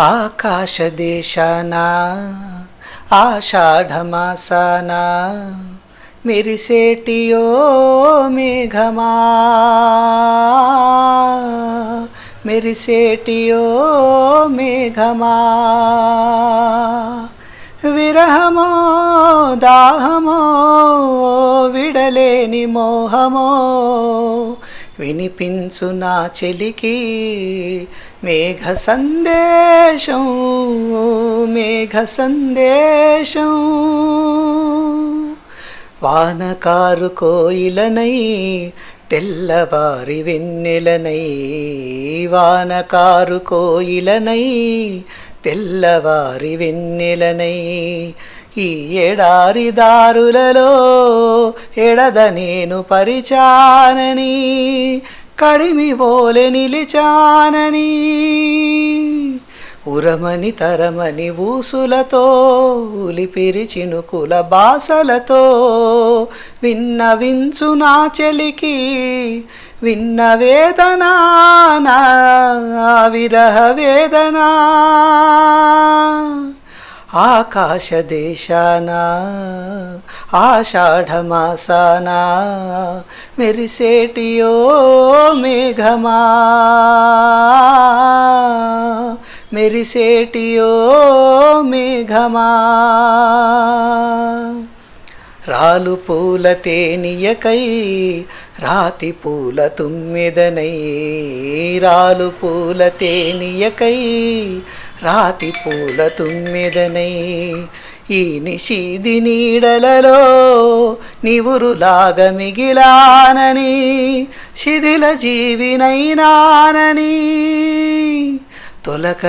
ఆకాశదేశాన ఆషాఢమాసాన మెరిసేటియో మేఘమా మెరిసేటియో మేఘమా. విరహమో దాహమో విడలేని మోహమో వినిపించు నా చెలికి మేఘ సందేశం మేఘ సందేశం. వానకారు కోయిలనై తెల్లవారి వెన్నెలనై వానకారు కోయిలనై తెల్లవారి వెన్నెలనై ఈ ఎడారి దారులలో ఎడద నేను పరిచానని కడిమి పోలె నిలిచానని. ఉరమని తరమని ఊసులతో ఉలిపిరి చినుకుల బాసలతో విన్నవించు నా చెలికి విన్న వేదనా విరహ వేదనా. ఆకాశదేశాన ఆషాఢమాసాన మెరిసేటియో మేఘమా మెరిసేటియో మేఘమా. రాలు పూల తేనియకై రాతి పూల తుమ్మెదనై రాలు పూల తేనియకై రాతి పూల తుమ్మెదనై ఈ నిషీది నీడలలో నివురులాగా మిగిలానని శిథిల జీవినైనానని తొలక